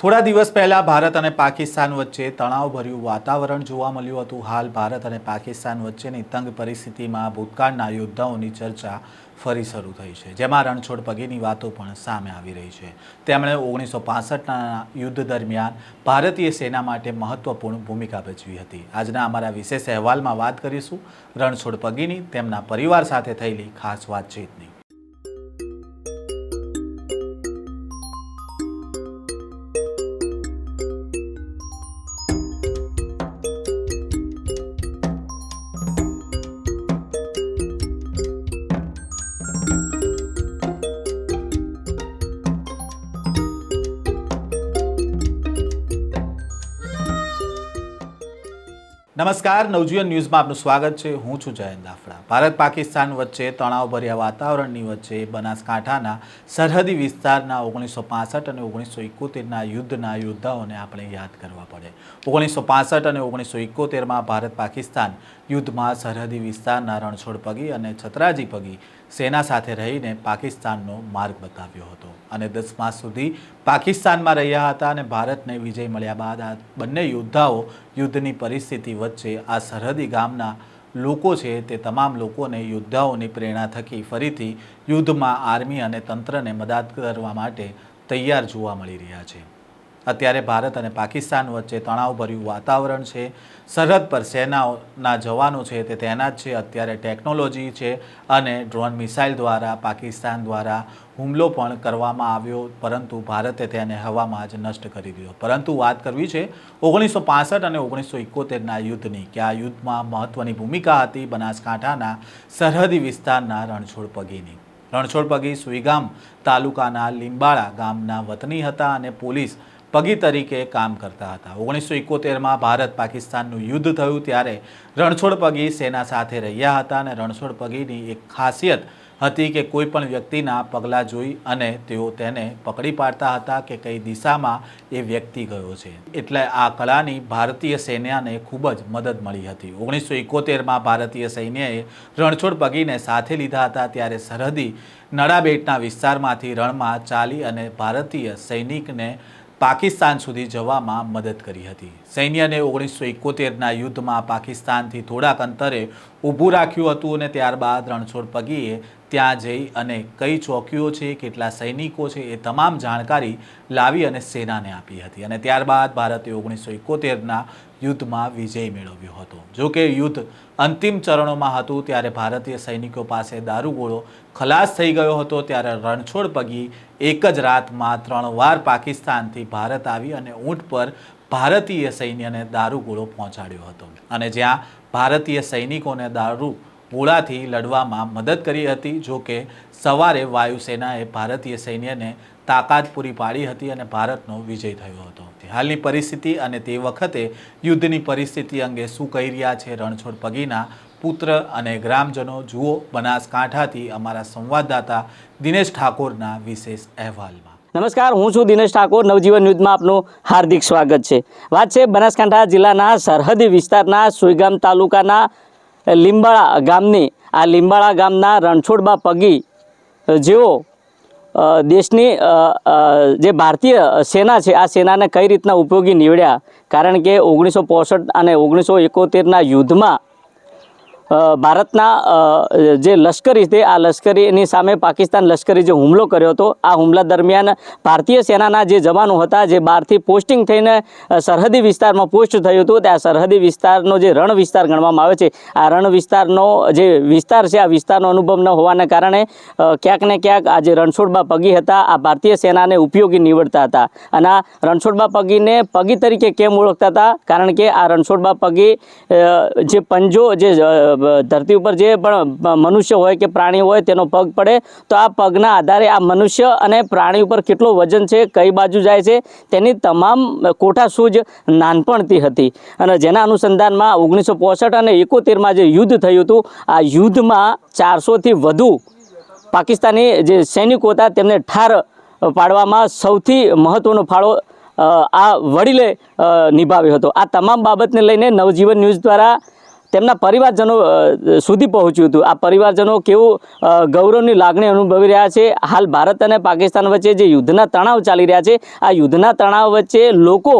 થોડા દિવસ પહેલાં ભારત અને પાકિસ્તાન વચ્ચે તણાવભર્યું વાતાવરણ જોવા મળ્યું હતું. હાલ ભારત અને પાકિસ્તાન વચ્ચેની તંગ પરિસ્થિતિમાં ભૂતકાળના યોદ્ધાઓની ચર્ચા ફરી શરૂ થઈ છે, જેમાં રણછોડ પગીની વાતો પણ સામે આવી રહી છે. તેમણે ઓગણીસો પાસઠના યુદ્ધ દરમિયાન ભારતીય સેના માટે મહત્વપૂર્ણ ભૂમિકા ભજવી હતી. આજના અમારા વિશેષ અહેવાલમાં વાત કરીશું રણછોડ પગીની, તેમના પરિવાર સાથે થયેલી ખાસ વાતચીતની. નમસ્કાર, નવજીવન ન્યૂઝમાં આપનું સ્વાગત છે. હું છું જયંત દાફડા ભારત, પાકિસ્તાન વચ્ચે તણાવભર્યા વાતાવરણની વચ્ચે બનાસકાંઠાના સરહદી વિસ્તારના ઓગણીસો પાસઠ અને ઓગણીસો એકોતેરના યુદ્ધના યોદ્ધાઓને આપણે યાદ કરવા પડે. ઓગણીસો પાસઠ અને ઓગણીસો એકોતેરમાં ભારત, પાકિસ્તાન યુદ્ધમાં સરહદી વિસ્તારના રણછોડ પગી અને છત્રાજી પગી સેના સાથે રહીને પાકિસ્તાનનો માર્ગ બતાવ્યો હતો અને દસ માસ સુધી પાકિસ્તાનમાં રહ્યા હતા અને ભારતને વિજય મળ્યા બાદ આ બંને યોદ્ધાઓ યુદ્ધની પરિસ્થિતિ વચ્ચે આ સરહદી ગામના લોકો છે તે તમામ લોકોને યોદ્ધાઓની પ્રેરણા થકી ફરીથી યુદ્ધમાં આર્મી અને તંત્રને મદદ કરવા માટે તૈયાર જોવા મળી રહ્યા છે. અત્યારે ભારત અને પાકિસ્તાન વચ્ચે તણાવભર્યું વાતાવરણ છે. સરહદ પર સેનાઓના જવાનો છે તે તૈનાત છે. અત્યારે ટેકનોલોજી છે અને ડ્રોન મિસાઇલ દ્વારા પાકિસ્તાન દ્વારા હુમલો પણ કરવામાં આવ્યો, પરંતુ ભારતે તેને હવામાં જ નષ્ટ કરી દીધો. પરંતુ વાત કરવી છે, ઓગણીસો પાસઠ અને ઓગણીસો એકોતેરના યુદ્ધની, કે આ યુદ્ધમાં મહત્ત્વની ભૂમિકા હતી બનાસકાંઠાના સરહદી વિસ્તારના રણછોડ પગીની. રણછોડ પગી સુઈગામ તાલુકાના લીંબાળા ગામના વતની હતા અને પોલીસ પગી તરીકે કામ કરતા હતા. ઓગણીસો એકોતેરમાં ભારત પાકિસ્તાનનું યુદ્ધ થયું ત્યારે રણછોડ પગી સેના સાથે રહ્યા હતા અને રણછોડ પગીની એક ખાસિયત હતી કે કોઈ પણ વ્યક્તિના પગલાં જોઈ અને તેઓ તેને પકડી પાડતા હતા કે કઈ દિશામાં એ વ્યક્તિ ગયો છે. એટલે આ કળાની ભારતીય સૈન્યને ખૂબ જ મદદ મળી હતી. ઓગણીસો એકોતેરમાં ભારતીય સૈન્યએ રણછોડ પગીને સાથે લીધા હતા ત્યારે સરહદી નડાબેટના વિસ્તારમાંથી રણમાં ચાલી અને ભારતીય સૈનિકને પાકિસ્તાન સુધી જવામાં મદદ કરી હતી. સૈન્યને ઓગણીસો એકોતેરના યુદ્ધમાં પાકિસ્તાનથી થોડાક અંતરે ઊભું રાખ્યું હતું અને ત્યારબાદ રણછોડ પગીએ ત્યાં જઈ અને કઈ ચોકીઓ છે, કેટલા સૈનિકો છે, એ તમામ જાણકારી લાવી અને સેનાને આપી હતી. અને ત્યારબાદ ભારતે ઓગણીસો એકોતેરના યુદ્ધમાં વિજય મેળવ્યો હતો. જો કે યુદ્ધ અંતિમ ચરણોમાં હતું, ત્યારે ભારતીય સૈનિકો પાસે દારૂગોળો ખલાસ થઈ ગયો હતો, ત્યારે રણછોડ પગી એક જ રાતમાં ત્રણ વાર પાકિસ્તાનથી ભારત આવી અને ઊંટ પર ભારતીય સૈન્યને દારૂગોળો પહોંચાડ્યો હતો. અને જ્યાં ભારતીય સૈનિકોને દારૂ ગોળાથી લડવામાં મદદ કરી હતી, જો કે સવારે વાયુસેનાએ ભારતીય સૈન્યને તાકાત પૂરી પાડી હતી અને ભારતનો વિજય થયો હતો. હાલની પરિસ્થિતિ અને તે વખતે યુદ્ધની પરિસ્થિતિ અંગે શું કહી રહ્યા છે રણછોડ પગીના પુત્ર અને ગ્રામજનો, જુઓ બનાસકાંઠાથી અમારા સંવાદદાતા દિનેશ ઠાકોરના વિશેષ અહેવાલમાં. નમસ્કાર, હું છું દિનેશ ઠાકોર. નવજીવન ન્યૂઝમાં આપનું હાર્દિક સ્વાગત છે. વાત છે બનાસકાંઠા જિલ્લાના સરહદી વિસ્તારના સુઈગામ તાલુકાના લીંબાળા ગામની, આ લીંબાળા ગામના રણછોડબા પગી જેઓ દેશની જે ભારતીય સેના છે, આ સેનાને કઈ રીતના ઉપયોગી નીવડ્યા? કારણ કે ઓગણીસો પોસઠ અને ઓગણીસો એકોતેરના યુદ્ધમાં ભારતના જે લશ્કરી છે, આ લશ્કરીની સામે પાકિસ્તાન લશ્કરી જે હુમલો કર્યો હતો, આ હુમલા દરમિયાન ભારતીય સેનાના જે જવાનો હતા, જે બહારથી પોસ્ટિંગ થઈને સરહદી વિસ્તારમાં પોસ્ટ થયું હતું ત્યાં સરહદી વિસ્તારનો જે રણ વિસ્તાર ગણવામાં આવે છે, આ રણ વિસ્તારનો જે વિસ્તાર છે, આ વિસ્તારનો અનુભવ ન હોવાને કારણે ક્યાંક ને ક્યાંક આ જે રણછોડબા પગી હતા, આ ભારતીય સેનાને ઉપયોગી નીવડતા હતા. અને આ રણછોડબા પગીને પગી તરીકે કેમ ઓળખતા હતા? કારણ કે આ રણછોડબા પગી જે પંજો, જે ધરતી ઉપર જે પણ મનુષ્ય હોય કે પ્રાણી હોય તેનો પગ પડે, તો આ પગના આધારે આ મનુષ્ય અને પ્રાણી ઉપર કેટલું વજન છે, કઈ બાજુ જાય છે, તેની તમામ કોઠા સૂઝ નાનપણથી હતી. અને જેના અનુસંધાનમાં ઓગણીસો પોસઠ અને એકોતેરમાં જે યુદ્ધ થયું હતું, આ યુદ્ધમાં ચારસોથી વધુ પાકિસ્તાની જે સૈનિકો હતા, તેમને ઠાર પાડવામાં સૌથી મહત્ત્વનો ફાળો આ વડીલે નિભાવ્યો હતો. આ તમામ બાબતને લઈને નવજીવન ન્યૂઝ દ્વારા તેમના પરિવારજનો સુધી પહોંચ્યું હતું. આ પરિવારજનો કેવું ગૌરવની લાગણી અનુભવી રહ્યા છે. હાલ ભારત અને પાકિસ્તાન વચ્ચે જે યુદ્ધના તણાવ ચાલી રહ્યા છે આ યુદ્ધના તણાવ વચ્ચે લોકો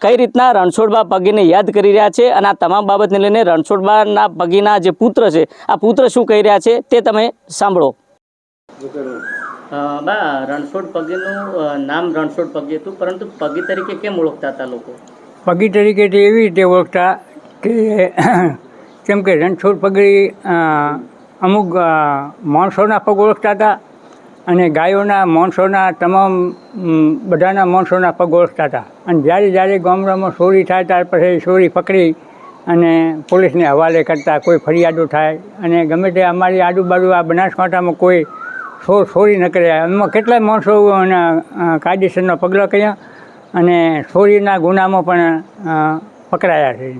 કઈ રીતના રણછોડબા પગીને યાદ કરી રહ્યા છે અને આ તમામ બાબતને લઈને રણછોડબાના પગીના જે પુત્ર છે આ પુત્ર શું કહી રહ્યા છે તે તમે સાંભળો. બા રણછોડ પગીનું નામ રણછોડ પગી હતું પરંતુ પગી તરીકે કેમ ઓળખતા હતા લોકો? પગી તરીકે એવી રીતે ઓળખતા કે કેમ કે રણછોડ પગડી અમુક માણસોના પગ ઓળખતા હતા અને ગાયોના, માણસોના તમામ બધાના માણસોના પગ ઓળખતા હતા. અને જ્યારે જ્યારે ગામડામાં ચોરી થાય, ત્યાર પછી ચોરી પકડી અને પોલીસને હવાલે કરતા કોઈ ફરિયાદો થાય અને ગમે તે અમારી આજુબાજુ આ બનાસકાંઠામાં કોઈ ચોર ચોરી ન કરે. એમાં કેટલાય માણસો કાયદેસરના પગલાં કર્યા અને ચોરીના ગુનામાં પણ પકડાયા છે.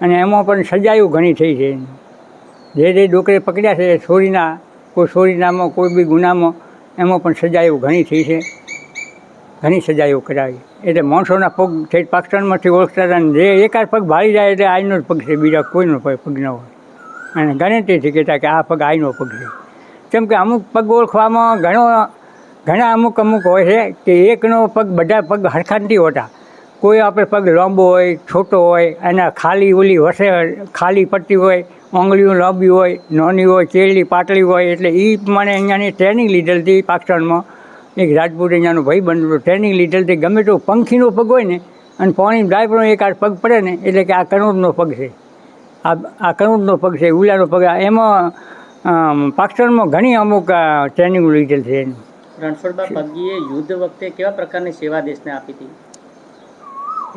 અને એમાં પણ સજાયું ઘણી થઈ છે. જે જે ડોકરે પકડ્યા છે એ ચોરીના કોઈ છોરીનામાં કોઈ બી ગુનામાં, એમાં પણ સજાયું ઘણી થઈ છે. ઘણી સજાયો કરાવી એટલે માણસોના પગ થઈ પાકિસ્તાનમાંથી ઓળખતા હતા જે એકાદ પગ ભાળી જાય એટલે આઈનો જ પગ છે, બીજા કોઈનો પગ ન હોય. અને ગણતરીથી કહેતા કે આ પગ આઈનો પગ છે. કેમ કે અમુક પગ ઓળખવામાં ઘણો, ઘણા અમુક અમુક હોય છે કે એકનો પગ બધા પગ હરખા હોતા. કોઈ આપણે પગ લાંબો હોય, છોટો હોય, એના ખાલી ઓલી વસે, ખાલી પટ્ટી હોય, આંગળીઓ લાંબી હોય, નાની હોય ચેરડી પાટલી હોય, એટલે એ પ્રમાણે અહીંયાની ટ્રેનિંગ લીધેલ હતી પાકિસ્તાનમાં એક રાજપૂત અહીંયાનો ભાઈ બનતો ટ્રેનિંગ લીધેલ હતી. ગમે તો પંખીનો પગ હોય ને, અને પાણી ડાયપરનો એક આ પગ પડે ને, એટલે કે આ કરોડનો પગ છે. આ આ કરોડનો પગ છે, ઉલાનો પગ. એમાં પાકિસ્તાનમાં ઘણી અમુક ટ્રેનિંગ લીધેલ છે એની. રણછોડબા પગીએ યુદ્ધ વખતે કેવા પ્રકારની સેવા દેશને આપી હતી?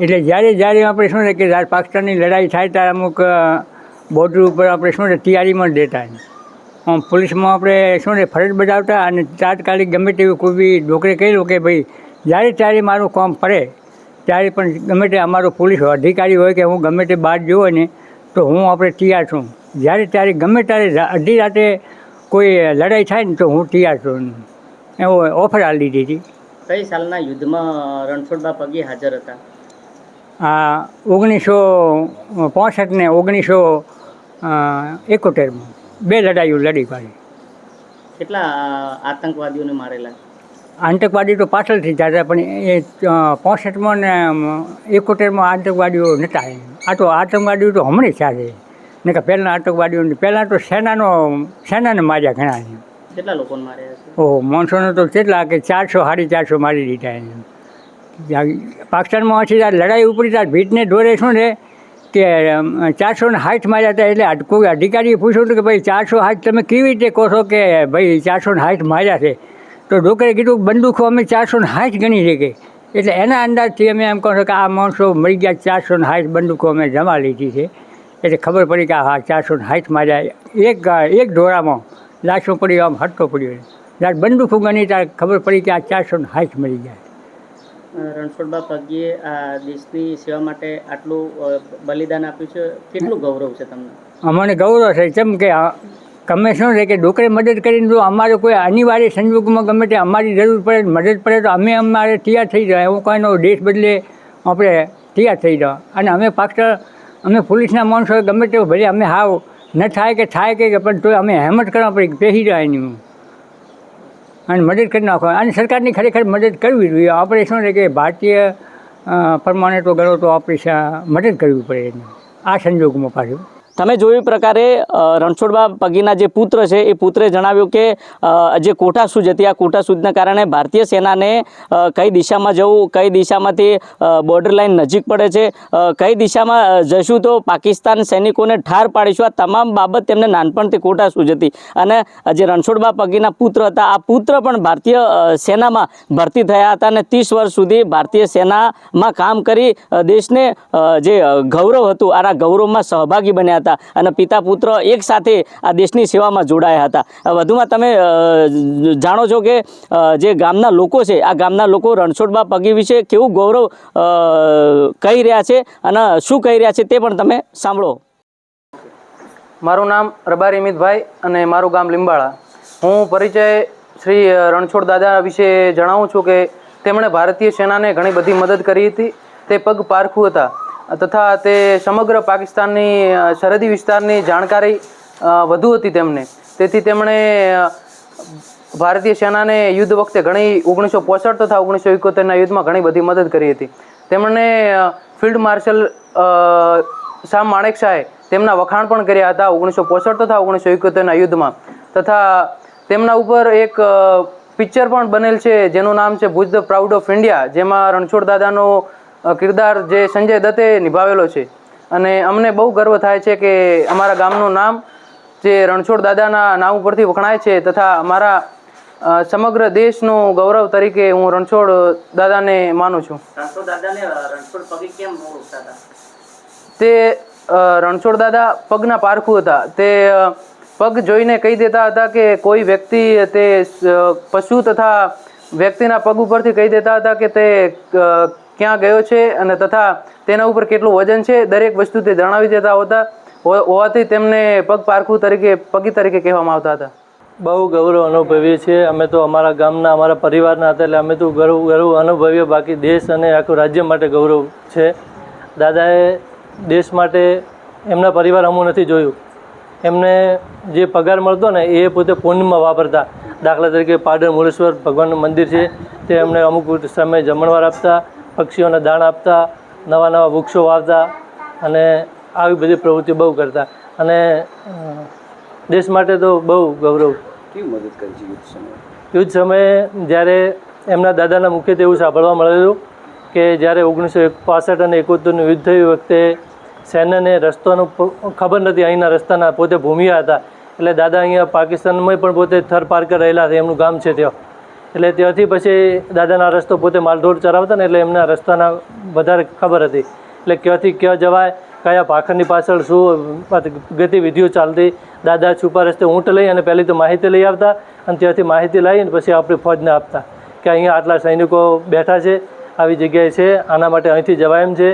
એટલે જ્યારે જ્યારે આપણે શું છે કે જ્યારે પાકિસ્તાનની લડાઈ થાય ત્યારે અમુક બોર્ડર ઉપર આપણે શું છે, તૈયારીમાં દેતા આમ પોલીસમાં આપણે શું છે, ફરજ બજાવતા અને તાત્કાલિક ગમે તેવી કોઈ બી ડોકરે કહેલું કે ભાઈ, જ્યારે ત્યારે મારું કામ પડે ત્યારે પણ ગમે તે અમારો પોલીસ અધિકારી હોય કે હું ગમે તે બહાર જયો ને તો હું આપણે તૈયાર છું. જ્યારે ત્યારે ગમે ત્યારે અડધી રાતે કોઈ લડાઈ થાય ને તો હું તૈયાર છું. એવો ઓફર આપી દીધી. કઈ સાલના યુદ્ધમાં રણછોડબા પગે હાજર હતા? આ ઓગણીસો પોસઠ ને ઓગણીસો એકોતેરમાં બે લડાઈઓ લડી પાડી કેટલા આતંકવાદીઓને મારેલા? આતંકવાદી તો પાછળથી જતા પણ એ પોસઠમાં ને એકોતેરમાં આતંકવાદીઓ નહોતા. આ તો આતંકવાદીઓ તો હમણાં ચાલે નહીં ને કે પહેલાં આતંકવાદીઓ પહેલાં તો સેનાનો સેનાને માર્યા ઘણા કેટલા લોકોને માર્યા ઓહો માણસોને તો કેટલા કે ચારસો સાડી ચારસો મારી દીધા એને પાકિસ્તાનમાં પછી ત્યારે લડાઈ ઉપડી ત્યારે ભીટને દોરે શું છે કે ચારસો ને સાઠ માર્યા હતા એટલે કોઈ અધિકારીએ પૂછ્યું હતું કે ભાઈ ચારસો હાથ તમે કેવી રીતે કહો છો કે ભાઈ ચારસો ને સાઠ માર્યા છે? તો ડોકરે કીધું, બંદૂકો અમે ચારસો ને સાઠ ગણી શકીએ એટલે એના અંદાજથી અમે એમ કહો છો કે આ માણસો મરી ગયા ચારસો ને સાઠ બંદૂકો અમે જમા લીધી છે. એટલે ખબર પડી કે હા ચારસો ને સાઠ માર્યા. એક એક ઢોરામાં લાશો પડી આમ હટતો પડ્યો. ત્યારે બંદૂકો ગણી ત્યારે ખબર પડી કે આ ચારસો ને સાઠ મરી ગયા. રણછોડબા પગીએ આ દેશની સેવા માટે આટલું બલિદાન આપ્યું છે. કેટલું ગૌરવ છે તમને? અમને ગૌરવ છે. કેમ કે ગમે શું છે કે ડોકરે મદદ કરીને જો અમારે કોઈ અનિવાર્ય સંજોગોમાં ગમે તે અમારી જરૂર પડે, મદદ પડે, તો અમે અમારે તૈયાર થઈ જાય એવું કોઈનો દેશ બદલે આપણે તૈયાર થઈ જાઓ અને અમે પાકિસ્તાન અમે પોલીસના માણસો ગમે તે ભલે અમે હાવ ન થાય કે થાય કે, પણ તો અમે હેમત કરવા પડી પેહી જાય એની. અને મદદ કરી નાખો. અને સરકારની ખરેખર મદદ કરવી જોઈએ. આપણે શું છે કે ભારતીય પરમાણે તો ગણો તો આપણે મદદ કરવી પડે એને. આ સંજોગોમાં પાછું. તમે જોયું પ્રકારે રણછોડબા પગીના જે પુત્ર છે, એ પુત્રે જણાવ્યું કે જે કોટા સૂજ હતી, આ કોટા સૂજના કારણે ભારતીય સેનાને કઈ દિશામાં જવું, કઈ દિશામાંથી બોર્ડર લાઇન નજીક પડે છે કઈ દિશામાં જશું તો પાકિસ્તાન સૈનિકોને ઠાર પાડીશું, આ તમામ બાબત તેમને નાનપણથી કોટા સૂજ હતી. અને જે રણછોડબા પગીના પુત્ર હતા, આ પુત્ર પણ ભારતીય સેનામાં ભરતી થયા હતા અને ત્રીસ વર્ષ સુધી ભારતીય સેનામાં કામ કરી દેશને જે ગૌરવ હતું આના ગૌરવમાં સહભાગી બન્યા હતા અને પિતા પુત્ર એક સાથે આ દેશની સેવામાં જોડાયા હતા. વધુમાં તમે જાણો છો કે જે ગામના લોકો છે, આ ગામના લોકો રણછોડબા પગી વિશે કેવું ગૌરવ કહી રહ્યા છે અને શું કહી રહ્યા છે તે પણ તમે સાંભળો. મારું નામ રબારી અમિતભાઈ અને મારું ગામ લીંબાળા. હું પરિચય શ્રી રણછોડ દાદા વિશે જણાવું છું કે, તેમણે ભારતીય સેનાને ઘણી બધી મદદ કરી હતી. તે પગ પારખું હતા. તથા તે સમગ્ર પાકિસ્તાનની સરહદી વિસ્તારની જાણકારી વધુ હતી તેમને. તેથી તેમણે ભારતીય સેનાને યુદ્ધ વખતે ઘણી ઓગણીસો પોસઠ તથા ઓગણીસો એકોતેરના યુદ્ધમાં ઘણી બધી મદદ કરી હતી. તેમણે ફિલ્ડ માર્શલ શામ માણેક શાહે તેમના વખાણ પણ કર્યા હતા ઓગણીસો પોસઠ તથા ઓગણીસો એકોતેરના યુદ્ધમાં. તથા તેમના ઉપર એક પિક્ચર પણ બનેલ છે જેનું નામ છે Bhuj the proud of India, જેમાં રણછોડ દાદાનો કિરદાર જે સંજય દત્તે નિભાવેલો છે. અને અમને બહુ ગર્વ થાય છે કે અમારા ગામનું નામ જે રણછોડ દાદાના નામ ઉપરથી વખણાય છે તથા અમારા સમગ્ર દેશનું ગૌરવ તરીકે હું રણછોડ દાદાને માનું છું. તે રણછોડ દાદા પગના પારખું હતા. તે પગ જોઈને કહી દેતા હતા કે કોઈ વ્યક્તિ તે પશુ તથા વ્યક્તિના પગ ઉપરથી કહી દેતા હતા કે તે ક્યાં ગયો છે અને તથા તેના ઉપર કેટલું વજન છે, દરેક વસ્તુ તે જણાવી દેતા હોતા હોવાથી તેમને પગ પારખું તરીકે, પગી તરીકે કહેવામાં આવતા હતા. બહુ ગૌરવ અનુભવીએ છીએ. અમે તો અમારા ગામના, અમારા પરિવારના હતા એટલે અમે તો ગૌરવ ગૌરવ અનુભવીએ. બાકી દેશ અને આખું રાજ્ય માટે ગૌરવ છે. દાદાએ દેશ માટે એમના પરિવાર અમું નથી જોયું. એમને જે પગાર મળતો ને એ પોતે પુણ્યમાં વાપરતા. દાખલા તરીકે પાડર મુરેશ્વર ભગવાનનું મંદિર છે. તે એમને અમુક સમય જમણવાર આપતા. પક્ષીઓને દાણ આપતા નવા નવા વૃક્ષો વાવતા અને આવી બધી પ્રવૃત્તિ બહુ કરતા. અને દેશ માટે તો બહુ ગૌરવ. યુદ્ધ સમયે? જ્યારે એમના દાદાના મુખ્યત્વે એવું સાંભળવા મળેલું કે જ્યારે ઓગણીસો પાસઠ અને એકોતેરનું યુદ્ધ થયું વખતે સૈન્યને રસ્તાનું ખબર નથી અહીંના રસ્તાના પોતે ભૂમિયા હતા. એટલે દાદા અહીંયા પાકિસ્તાનમાં પણ પોતે થર પાર્કર રહેલા છે એમનું ગામ છે ત્યાં. એટલે ત્યાંથી પછી દાદાના રસ્તો પોતે માલધોળ ચરાવતા ને એટલે એમના રસ્તાના વધારે ખબર હતી. એટલે ક્યાંથી ક્યાં જવાય, કયા પાખરની પાછળ શું ગતિવિધિઓ ચાલતી. દાદા છુપા રસ્તે ઊંટ લઈ અને પહેલી તો માહિતી લઈ આવતા અને ત્યાંથી માહિતી લાવીને પછી આપણી ફોજને આપતા કે અહીંયા આટલા સૈનિકો બેઠા છે, આવી જગ્યાએ છે, આના માટે અહીંથી જવાય એમ છે.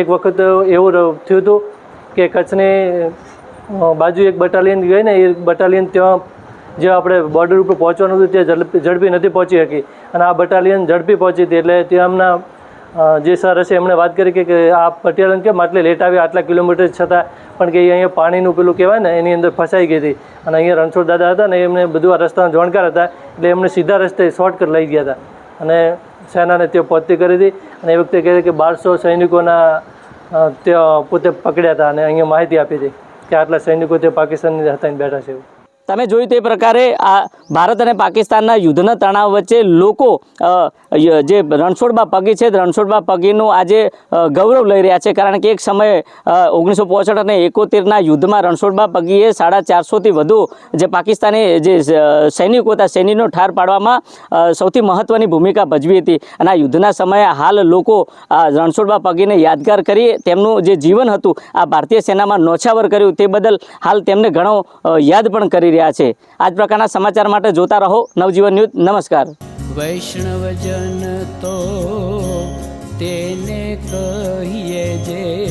એક વખત એવું થયું હતું કે કચ્છની બાજુ એક બટાલિયન ગઈ ને એ બટાલિયન ત્યાં જે આપણે બોર્ડર ઉપર પહોંચવાનું હતું તે ઝડપી નથી પહોંચી શકી. અને આ બટાલિયન ઝડપી પહોંચી હતી, એટલે તેમના જે સર હશે, એમણે વાત કરી કે- આ બટાલિયન કેમ આટલે લેટ આવી, આટલા કિલોમીટર છતાં, પણ કે અહીંયા પાણીનું પેલું કહેવાય ને, એની અંદર ફસાઈ ગઈ હતી. અને અહીંયા રણછોડ દાદા હતા ને, એમને બધું આ રસ્તાના જાણકાર હતા, એટલે એમને સીધા રસ્તે શોર્ટકટ લઈ ગયા હતા. અને સેનાને તે પહોંચતી કરી હતી. અને એ વખતે કહે કે બારસો સૈનિકોના તે પોતે પકડ્યા હતા અને અહીંયા માહિતી આપી હતી કે આટલા સૈનિકો તે પાકિસ્તાનની હતા બેઠા છે. એવું તમે જોયું તે પ્રકારે આ ભારત અને પાકિસ્તાનના યુદ્ધના તણાવ વચ્ચે લોકો જે રણછોડબા પગી છે રણછોડબા પગીનું આજે ગૌરવ લઈ રહ્યા છે. કારણ કે એક સમયે ઓગણીસો પોસઠ અને એકોતેરના યુદ્ધમાં રણછોડબા પગીએ સાડા ચારસોથી વધુ જે પાકિસ્તાની, જે સૈનિકો હતા, સૈનિકનો ઠાર પાડવામાં સૌથી મહત્ત્વની ભૂમિકા ભજવી હતી. અને આ યુદ્ધના સમયે હાલ લોકો આ રણછોડબા પગીને યાદગાર કરી તેમનું જે જીવન હતું, આ ભારતીય સેનામાં નોછાવર કર્યું તે બદલ હાલ તેમને ઘણો યાદ પણ કરી રહ્યા છે. આ જ પ્રકારના સમાચાર માટે જોતા રહો. નવજીવન ન્યૂઝ, નમસ્કાર. વૈષ્ણવજન તો તેને કહીએ જે